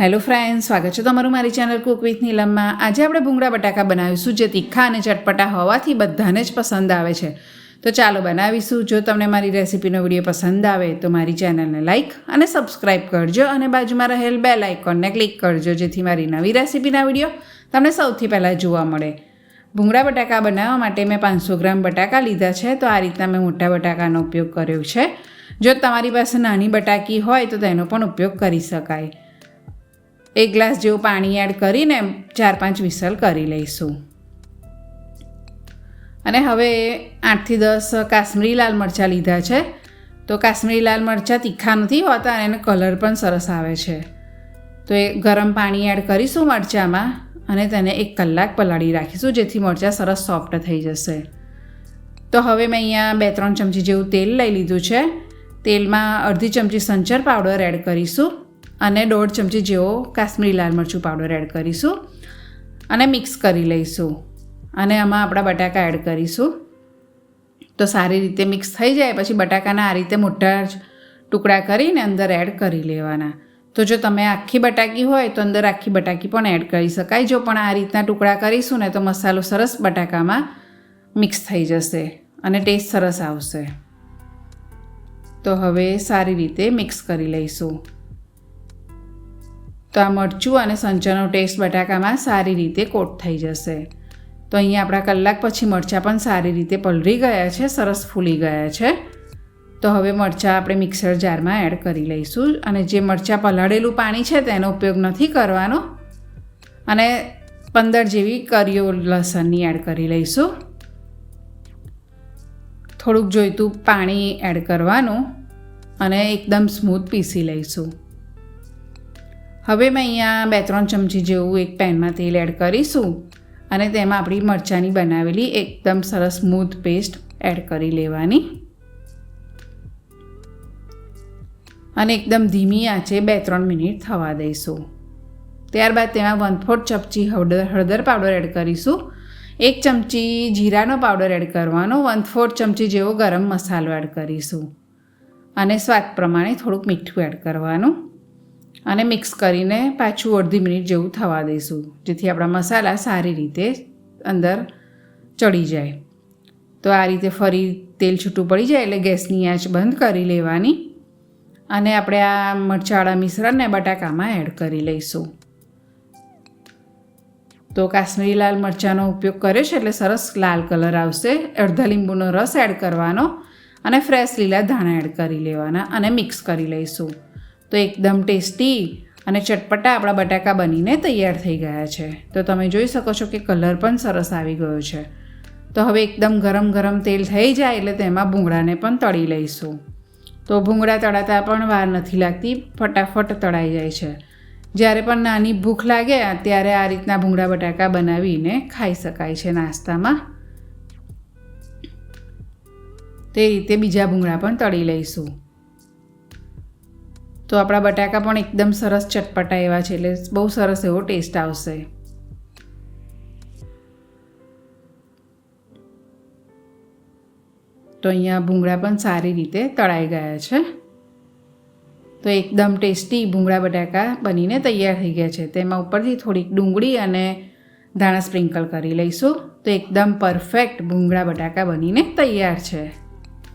Hello friend સ્વાગત છે તમારું મારી ચેનલ કુક વિથ નીલમમાં આજે આપણે ભૂંગળા બટાકા બનાવીશું જે તીખા અને ચટપટા હોવાથી બધાને જ પસંદ આવે છે. તો ચાલો બનાવીશું. જો તમને મારી રેસિપીનો વીડિયો પસંદ આવે, તો મારી ચેનલને લાઇક અને સબસ્ક્રાઇબ કરજો અને બાજુમાં રહેલ બેલ આઇકોનને ક્લિક કરજો, જેથી મારી નવી રેસિપીના વીડિયો તમને સૌથી પહેલાં જોવા મળે. ભૂંગળા બટાકા બનાવવા માટે મેં પાંચસો ગ્રામ બટાકા લીધા છે, તો આ રીતના મેં મોટા બટાકાનો ઉપયોગ કર્યો છે. જો તમારી પાસે નાની બટાકી હોય, તો તેનો પણ ઉપયોગ કરી શકાય. એક ગ્લાસ જેવું પાણી એડ કરીને ચાર પાંચ વિસલ કરી લઈશું. અને હવે આઠથી દસ કાશ્મીરી લાલ મરચાં લીધા છે. તો કાશ્મીરી લાલ મરચાં તીખા નથી હોતા અને એનો કલર પણ સરસ આવે છે. તો એ ગરમ પાણી એડ કરીશું મરચાંમાં અને તેને એક કલાક પલાળી રાખીશું જેથી મરચાં સરસ સોફ્ટ થઈ જશે. તો હવે મેં અહીંયા બે ત્રણ ચમચી જેવું તેલ લઈ લીધું છે. તેલમાં અડધી ચમચી સંચર પાવડર એડ કરીશું. અને દોઢ ચમચી જેવો કાશ્મીરી લાલ મરચું પાવડર એડ કરીશું અને મિક્સ કરી લઈશું. અને આમાં આપણા બટાકા એડ કરીશું. તો સારી રીતે મિક્સ થઈ જાય, પછી બટાકાના આ રીતે મોટા ટુકડા કરીને અંદર એડ કરી લેવાના. તો જો તમે આખી બટાકી હોય તો અંદર આખી બટાકી પણ એડ કરી શકાય. જો પણ આ રીતના ટુકડા કરીશું ને તો મસાલો સરસ બટાકામાં મિક્સ થઈ જશે અને ટેસ્ટ સરસ આવશે. તો હવે સારી રીતે મિક્સ કરી લઈશું. તો આ મરચું અને સંચરનો ટેસ્ટ બટાકામાં સારી રીતે કોટ થઈ જશે. તો અહીંયા આપણા કલાક પછી મરચાં પણ સારી રીતે પલળી ગયા છે, સરસ ફૂલી ગયા છે. તો હવે મરચાં આપણે મિક્સર જારમાં એડ કરી લઈશું અને જે મરચાં પલાળેલું પાણી છે તેનો ઉપયોગ નથી કરવાનો. અને પંદર જેવી કરીઓ લસણની એડ કરી લઈશું. થોડુંક જોઈતું પાણી એડ કરવાનું અને એકદમ સ્મૂથ પીસી લઈશું. હવે મેં અહીંયા બે ત્રણ ચમચી જેવું એક પેનમાં તેલ એડ કરીશું અને તેમાં આપણી મરચાંની બનાવેલી એકદમ સરસ સ્મૂથ પેસ્ટ એડ કરી લેવાની. અને એકદમ ધીમી આંચે બે ત્રણ મિનિટ થવા દઈશું. ત્યારબાદ તેમાં વન ફોર્થ ચમચી હળદર હળદર પાવડર એડ કરીશું. એક ચમચી જીરાનો પાવડર એડ કરવાનો, વન ફોર્થ ચમચી જેવો ગરમ મસાલો એડ કરીશું. અને સ્વાદ પ્રમાણે થોડુંક મીઠું એડ કરવાનું. અને મિક્સ કરીને પાછું અડધી મિનિટ જેવું થવા દઈશું, જેથી આપણા મસાલા સારી રીતે અંદર ચડી જાય. તો આ રીતે ફરી તેલ છૂટું પડી જાય એટલે ગેસની આંચ બંધ કરી લેવાની અને આપણે આ મરચાળા મિશ્રણને બટાકામાં એડ કરી લઈશું. તો કાશ્મીરી લાલ મરચાંનો ઉપયોગ કર્યો છે એટલે સરસ લાલ કલર આવશે. અડધા લીંબુનો રસ એડ કરવાનો અને ફ્રેશ લીલા ધાણા એડ કરી લેવાના અને મિક્સ કરી લઈશું. તો એકદમ ટેસ્ટી અને ચટપટા આપણા બટાકા બનીને તૈયાર થઈ ગયા છે. તો તમે જોઈ શકો છો કે કલર પણ સરસ આવી ગયો છે. તો હવે એકદમ ગરમ ગરમ તેલ થઈ જાય એટલે તેમાં ભૂંગળાને પણ તળી લઈશું. તો ભૂંગળા તળાતા પણ વાર નથી લાગતી, ફટાફટ તળાઈ જાય છે. જ્યારે પણ નાની ભૂખ લાગે, ત્યારે આ રીતના ભૂંગળા બટાકા બનાવીને ખાઈ શકાય છે નાસ્તામાં. તે રીતે બીજા ભૂંગળા પણ તળી લઈશું. તો આપણા બટાકા પણ એકદમ સરસ ચટપટા એવા છે, એટલે બહુ સરસ એવો ટેસ્ટ આવશે. તો અહીંયા ભૂંગળા પણ સારી રીતે તળાઈ ગયા છે. તો એકદમ ટેસ્ટી ભૂંગળા બટાકા બનીને તૈયાર થઈ ગયા છે. તેમાં ઉપરથી થોડીક ડુંગળી અને ધાણા સ્પ્રિંકલ કરી લઈશું. તો એકદમ પરફેક્ટ ભૂંગળા બટાકા બનીને તૈયાર છે.